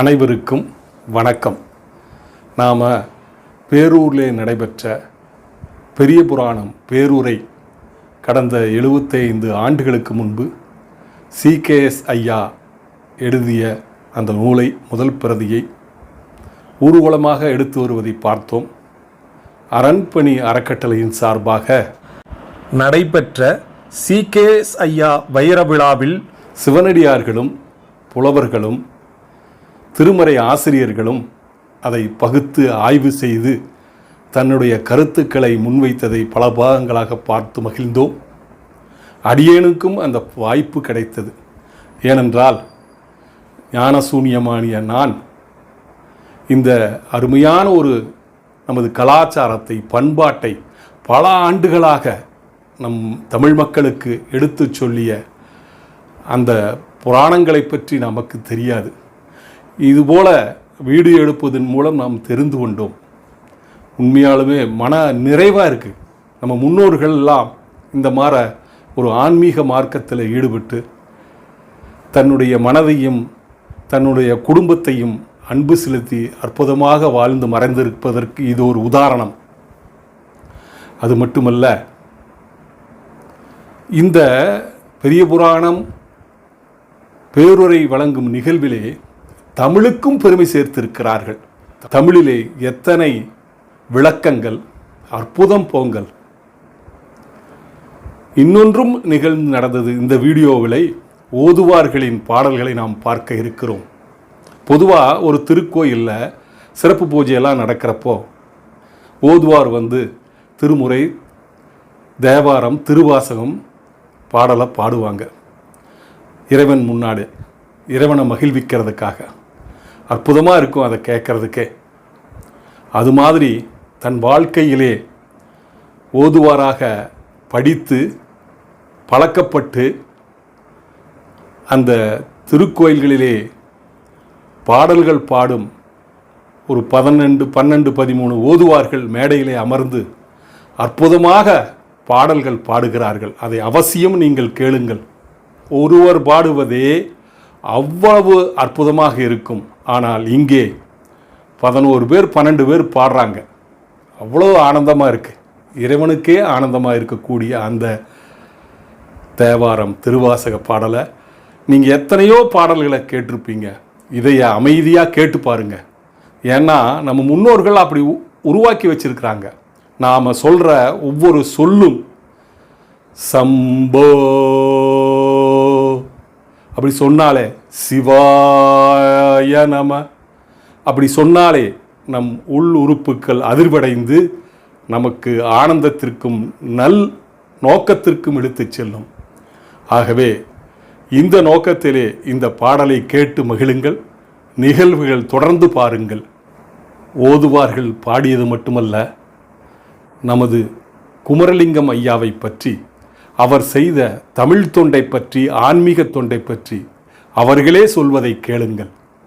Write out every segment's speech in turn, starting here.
அனைவருக்கும் வணக்கம். நாம் பேரூரிலே நடைபெற்ற பெரிய புராணம் பேரூரை கடந்த எழுபத்தைந்து ஆண்டுகளுக்கு முன்பு சிகேஎஸ் ஐயா எழுதிய அந்த நூலை முதல் பிரதியை ஊர்வலமாக எடுத்து வருவதை பார்த்தோம். அரண்பணி அறக்கட்டளையின் சார்பாக நடைபெற்ற சிகேஎஸ் ஐயா வைர விழாவில் சிவனடியார்களும் புலவர்களும் திருமறை ஆசிரியர்களும் அதை பகுத்து ஆய்வு செய்து தன்னுடைய கருத்துக்களை முன்வைத்ததை பல பாகங்களாக பார்த்து மகிழ்ந்தோம். அடியேனுக்கும் அந்த வாய்ப்பு கிடைத்தது. ஏனென்றால் ஞானசூன்யமானிய நான் இந்த அருமையான ஒரு நமது கலாச்சாரத்தை பண்பாட்டை பல ஆண்டுகளாக நம் தமிழ் மக்களுக்கு எடுத்துச் சொல்லிய அந்த புராணங்களை பற்றி நமக்கு தெரியாது. இதுபோல வீடியோ எடுப்பதன் மூலம் நாம் தெரிந்து கொண்டோம். உண்மையாலுமே மன நிறைவாக இருக்குது நம்ம முன்னோர்கள் எல்லாம் இந்த மாற ஒரு ஆன்மீக மார்க்கத்தில் ஈடுபட்டு தன்னுடைய மனதையும் தன்னுடைய குடும்பத்தையும் அன்பு செலுத்தி அற்புதமாக வாழ்ந்து மறைந்திருப்பதற்கு இது ஒரு உதாரணம். அது மட்டுமல்ல இந்த பெரிய புராணம் பேருரை வழங்கும் நிகழ்விலே தமிழுக்கும் பெருமை சேர்த்திருக்கிறார்கள். தமிழிலே எத்தனை விளக்கங்கள் அற்புதம் போங்கள் இன்னொன்றும் நிகழ்ந்து நடந்தது இந்த வீடியோவிலை ஓதுவார்களின் பாடல்களை நாம் பார்க்க இருக்கிறோம். பொதுவாக ஒரு திருக்கோயிலில் சிறப்பு பூஜையெல்லாம் நடக்கிறப்போ ஓதுவார் வந்து திருமுறை தேவாரம் திருவாசகம் பாடலை பாடுவாங்க. இறைவன் முன்னாடி இறைவனை மகிழ்விக்கிறதுக்காக. அற்புதமாக இருக்கும் அதை கேட்குறதுக்கே. அது மாதிரி தன் வாழ்க்கையிலே ஓதுவாராக படித்து பழக்கப்பட்டு அந்த திருக்கோயில்களிலே பாடல்கள் பாடும் ஒரு பதினெண்டு பன்னெண்டு பதிமூணு ஓதுவார்கள் மேடையிலே அமர்ந்து அற்புதமாக பாடல்கள் பாடுகிறார்கள். அதை அவசியம் நீங்கள் கேளுங்கள். ஒருவர் பாடுவதே அவ்வளவு அற்புதமாக இருக்கும். ஆனால் இங்கே பதினோரு பேர் பன்னெண்டு பேர் பாடுறாங்க. அவ்வளோ ஆனந்தமாக இருக்குது இறைவனுக்கே ஆனந்தமாக இருக்கக்கூடிய அந்த தேவாரம் திருவாசக பாடலை நீங்கள் எத்தனையோ பாடல்களை கேட்டிருப்பீங்க. இதை அமைதியாக கேட்டு பாருங்க. ஏன்னா நம்ம முன்னோர்கள் அப்படி உருவாக்கி வச்சிருக்கிறாங்க. நாம் சொல்கிற ஒவ்வொரு சொல்லும் சம்போ அப்படி சொன்னாலே ஐயா நாம். அப்படி சொன்னாலே நம் உள் உறுப்புகள் அதிர்வடைந்து நமக்கு ஆனந்தத்திற்கும் நல் நோக்கத்திற்கும் எடுத்துச் செல்லும். ஆகவே இந்த நோக்கத்திலே இந்த பாடலை கேட்டு மகிழுங்கள் நிகழ்வுகள் தொடர்ந்து பாருங்கள். ஓதுவார்கள் பாடியது மட்டுமல்ல நமது குமரலிங்கம் ஐயாவை பற்றி அவர் செய்த தமிழ் தொண்டை பற்றி ஆன்மீக தொண்டை பற்றி அவர்களே சொல்வதை கேளுங்கள்.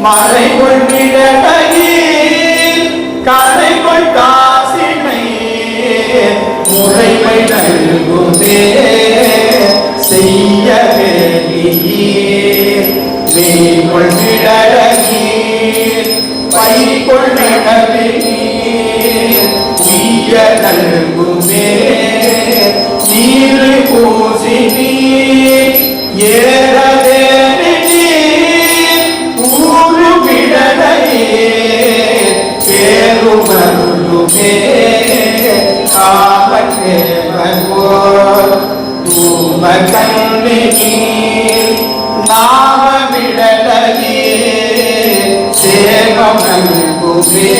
நீர் மறைகொள் விடகையில் கரைகொள் காசினை முறைமை நல்குமே. செய்ய வேண்டியீர் வேகொள் விடகையில் பைகொள் நடவீர் உய்ய நல்குமே. நீர் தூம நீர் நாம விடலையே சேகம் நல்குமே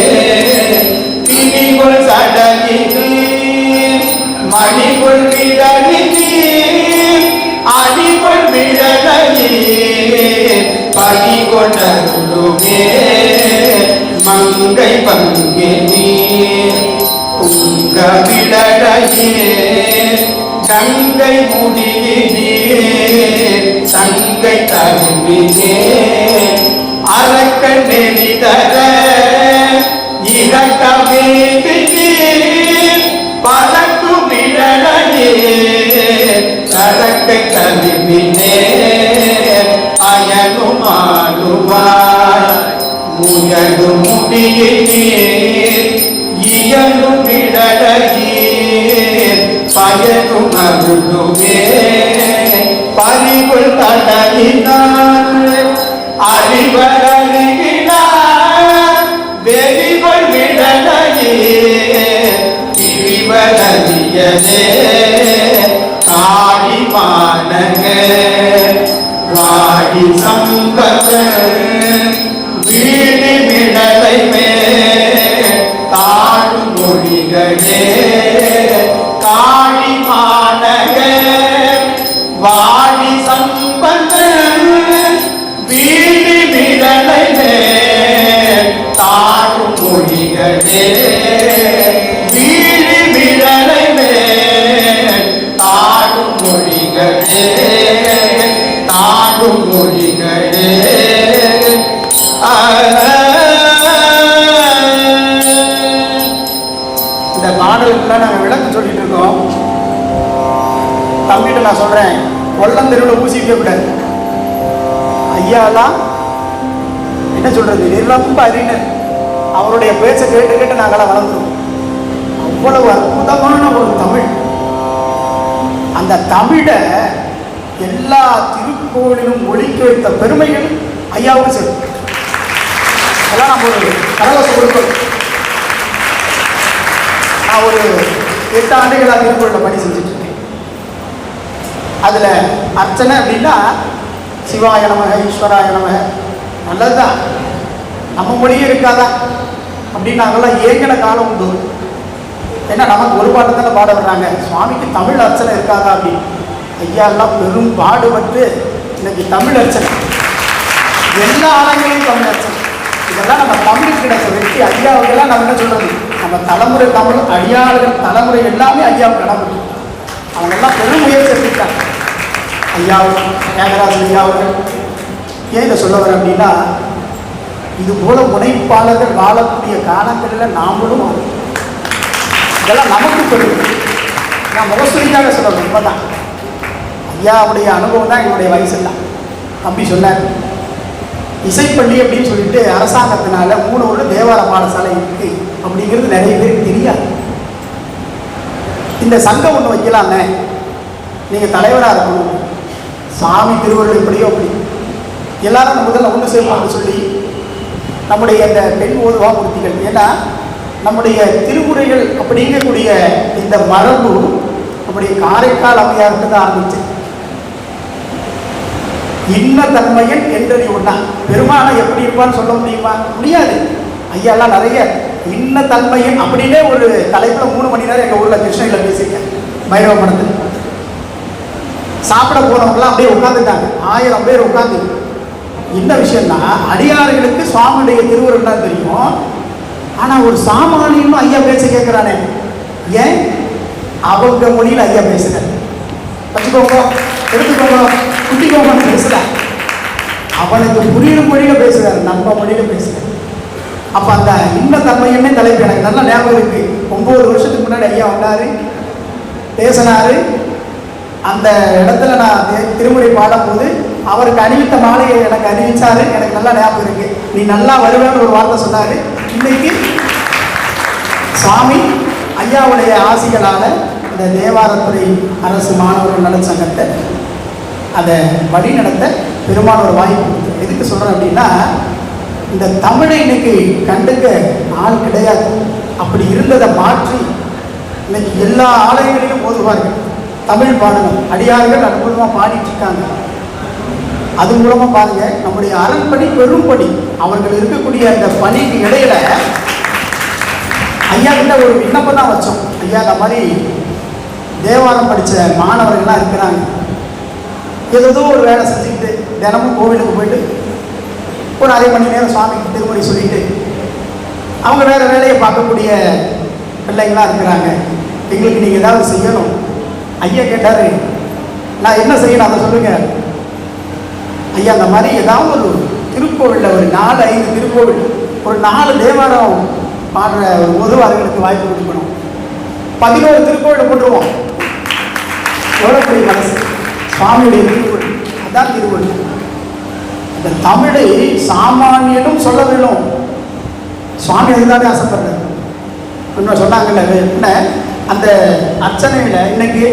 மணிகுள் விடலினே அடிகுள் விடலையே படி கொண்ட மங்கை பங்கே நீர் உங்க விடலையே கங்கை முடியினே தங்கை தருவினே அரக்க நெறிதர இரக்கமே பலக்கு விடலையே சரக்கை தருவினே. அயனுமாடுவார் முயலும் முடியினே. பயனும் அருளுமே பறிவுள் தடலினார் அறிவர் வெறிவள் விடலையே திரிவரவியதே காடி மானக வாடி சம்பத வீடு விடலை மே தாழ் மொழிகளே. இந்த பாடலுக்குலாம் நாங்கள் விளக்கம் சொல்லிட்டு இருக்கோம். தம்பிகிட்ட நான் சொல்கிறேன் கொல்லந்தெருவில் ஊசி வைக்கக்கூடாது ஐயாலாம் என்ன சொல்கிறது நிரம்ப அறிஞர் அவருடைய பேச்சை கேட்டு கேட்டு நாங்களாம் வளர்ந்துருவோம். அவ்வளவு அற்புதமான ஒரு தமிழ். அந்த தமிழை எல்லா திருக்கோளிலும் ஒழிக்க வைத்த பெருமைகள் ஐயாவுக்கு சேரும். அதெல்லாம் நம்ம ஒரு கரகோசம் கொடுக்கணும் நான் ஒரு எட்டு ஆண்டுகளாக திருக்குறளில் பணி செஞ்சுட்டு அதில் அர்ச்சனை அப்படின்னா சிவாய நமக ஈஸ்வராய நமக. நல்லதுதான். நம்ம மொழியே இருக்காதா? அப்படின்னு நாங்கள்லாம் ஏங்கின காலம் உண்டு. ஏன்னா நமக்கு ஒரு பாட்டு தானே பாட வர்றாங்க. சுவாமிக்கு தமிழ் அர்ச்சனை இருக்காதா அப்படின்னு ஐயா எல்லாம் பெரும் பாடுபட்டு இன்னைக்கு தமிழ் அர்ச்சனை. எல்லா ஆலயங்களையும் தமிழ் அர்ச்சனை. இதெல்லாம் நம்ம தமிழ் கிடைச்ச வெற்றி ஐயாவுக்கெல்லாம் நம்ம என்ன சொல்றது? நம்ம தலைமுறை தமிழ் அடியாளர்கள் தலைமுறை எல்லாமே ஐயாவுக்கு கடமை. அவங்க எல்லாம் பெரும் முயற்சி எடுத்துட்டாங்க ஐயா தியாகராஜ் ஐயா அவர்கள் ஏன் இதை சொல்ல வரேன் அப்படின்னா இது போல முனைப்பாளர்கள் வாழக்கூடிய காலங்களில் நாமளும் இதெல்லாம் நமக்கு தெரியும். நான் முகஸ்துரிக்காக சொல்லணும் உண்மைதான் ஐயாவுடைய அனுபவம் தான் என்னுடைய வயசுலாம் அப்படி சொன்னார். இசைப்பள்ளி அப்படின்னு சொல்லிட்டு அரசாங்கத்தினால மூணூர்ல தேவார பாடசாலை இருக்கு அப்படிங்கிறது நிறைய பேருக்கு தெரியாது. இந்த சங்கம் ஒன்று வைக்கலாமே நீங்கள் தலைவராக இருக்கணும். சாமி திருவள்ளுவர் இப்படியோ அப்படி. எல்லாரும் நம்ம முதல்ல ஒன்று சேர்ப்பாங்க சொல்லி நம்முடைய இந்த பெண் ஓதுவா மூர்த்திகள். ஏன்னா நம்முடைய திருமுறைகள் அப்படிங்கக்கூடிய இந்த மரபு நம்முடைய காரைக்கால் அம்மையாருக்கு தான் ஆரம்பிச்சு. இன்ன தன்மையன் என்றறி ஒண்ணா. பெருமானை எப்படி இருப்பான்னு சொல்ல முடியுமா? முடியாது. ஐயாலாம் நிறைய இன்ன தன்மையன் அப்படின்னே ஒரு தலைப்பில் மூணு மணி நேரம் எங்கள் ஊரில் கிருஷ்ணகிரியில் பேசியிருக்கேன். பைரவ மடத்தில். சாப்பிட போனவங்களாம் அப்படியே உட்காந்துட்டாங்க ஆயிரம் பேர் உட்காந்து என்ன விஷயம்னா அடியார்களுக்கு சுவாமியுடைய திருவுருள் தான் தெரியும். ஆனால் ஒரு சாமானியனும் ஐயா பேச கேட்குறானே. ஏன்? அவங்க மொழியில் ஐயா பேசுகிறேன் வச்சுக்கோங்க. எடுத்துக்கோங்க. குட்டிக்கோங்கன்னு பேசுகிறேன் அவனுக்கு புரியுற மொழியில் பேசுகிறார் நம்ம மொழியில் பேசுகிறார் அப்போ அந்த இந்த தன்மையுமே தலைப்பு எனக்கு. நல்லா ஞாபகம் இருக்குது ஒம்பது வருஷத்துக்கு முன்னாடி ஐயா வந்தார். பேசினார். அந்த இடத்துல நான் திருமுறை பாடும்போது அவருக்கு அணிவித்த மாலையை எனக்கு அறிவிச்சாரு எனக்கு நல்லா ஞாபகம் இருக்கு. நீ நல்லா வருவேன்னு ஒரு வார்த்தை சொன்னாரு. இன்னைக்கு சாமி ஐயாவுடைய ஆசிகளால் இந்த தேவாரத்துறை அரசு மாணவர்கள் நலச்சங்கத்தை அதை வழி நடத்த பெருமான ஒரு வாய்ப்பு எதுக்கு சொல்கிறேன் அப்படின்னா இந்த தமிழை இன்னைக்கு கண்டுக்க ஆள் கிடையாது. அப்படி இருந்ததை மாற்றி இன்னைக்கு எல்லா ஆலயங்களிலும் ஓதுவார்கள் தமிழ் பாடணும். அடியார்கள் அற்புதமாக பாடிட்டு இருக்காங்க அது மூலமாக பாருங்க நம்முடைய அரண்பணி பெரும்பணி அவர்கள் இருக்கக்கூடிய அந்த பணிக்கு இடையில ஐயா கிட்ட ஒரு விண்ணப்பம் தான் வச்சோம். ஐயா இந்த மாதிரி தேவாரம் படித்த மாணவர்கள்லாம் இருக்கிறாங்க. ஏதோ ஒரு வேலை செஞ்சுக்கிட்டு தினமும் கோவிலுக்கு போயிட்டு ஒரு அரை மணி நேரம் சுவாமிக்கு திருமணி சொல்லிட்டு அவங்க வேற வேலையை பார்க்கக்கூடிய பிள்ளைங்களாம் இருக்கிறாங்க. எங்களுக்கு நீங்கள் ஏதாவது செய்யணும். ஐயா கேட்டாரு. நான் என்ன செய்யணும் அதை சொல்லுங்க. ஐயா அந்த மாதிரி ஏதாவது ஒரு திருக்கோவிலில் ஒரு நாலு ஐந்து திருக்கோவில் ஒரு நாலு தேவாரம் பாடுற ஒரு உதவார்களுக்கு வாய்ப்பு கொடுக்கணும். பதினோரு திருக்கோவிலை போட்டுருவோம். எவ்வளோ பெரிய மனசு. சுவாமியுடைய திருவள்ளுவர் அதான் திருவள்ளுவர் இந்த தமிழை சாமானியனும் சொல்ல வேணும். சுவாமி அதுதானே ஆசைப்படுறது இன்னும் சொன்னாங்கல்ல என்ன? அந்த அர்ச்சனையில் இன்னைக்கு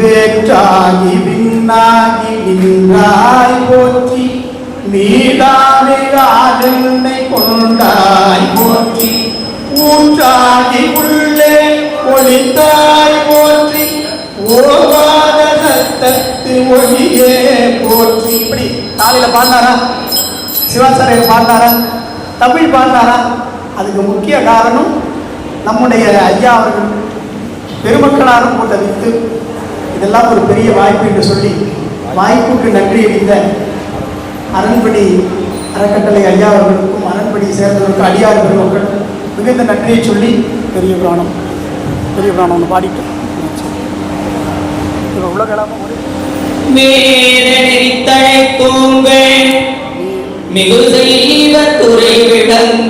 வேற்றாகி விண்ணாகி நின்றாய் போற்றி நீடானே கொண்டாய் போற்றி ஊற்றாகி உள்ளே ஒளித்தாய் போற்றி ஓவாத சத்தத்து ஒளியே போற்றி. இப்படி காலையில் பாடினாரா? சிவாச்சாரியர் பாடினாரா? தமிழ் பாடினாரா? அதுக்கு முக்கிய காரணம் நம்முடைய ஐயா அவர்கள் பெருமக்களாரும் போட்ட வித்து இதெல்லாம் ஒரு பெரிய வாய்ப்பு என்று சொல்லி வாய்ப்புக்கு நன்றி அறிந்த அரண்படி அறக்கட்டளை ஐயா அவர்களுக்கும் அரண்படி சேர்ந்தவர்களுக்கும் அடியார் பெருமக்கள் மிகுந்த நன்றியை சொல்லி பெரிய புராணம் பெரிய புராணம் ஒன்று பாடிட்டு உலகளாக உள்ள கிளம்ப மேலெரித்தழை மிகு செய்வ துறை விளங்க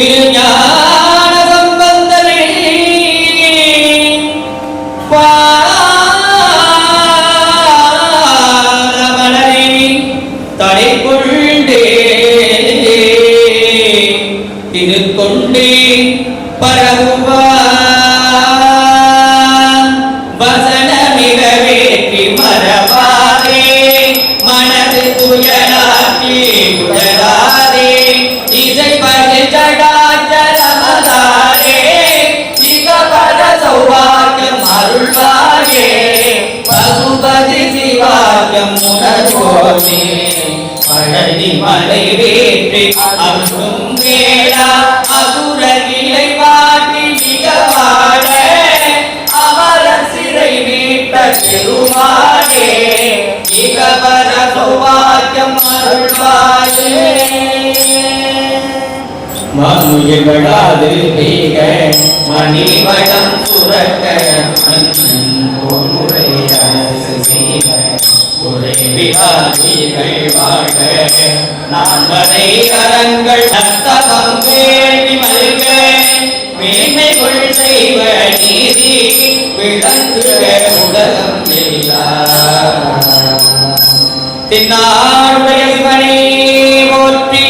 Didn't அருள்வாயே பசுபதி சிவாயம் உணர்வோமே. பழனி மலை வேற்றி அருளும் வேளா அசுர நிலை பாட்டி மிகவாட அமர சிறை வீட்ட பெருமானே இகபர சௌபாகியம் அருள்வா மனுயர்களாது வேக மணிவடம் சுரக்க மன்னன் பொன்முறை அரசு செய்க ஒரே விகாரிகள் வாழ்க நான்மறை அறங்கள் நத்தவம் வேண்டி மல்க மேன்மைகள் செய்வ நீதி விளங்குக உலகம் எல்லாம் தென்னாடுடைய சிவனே போற்றி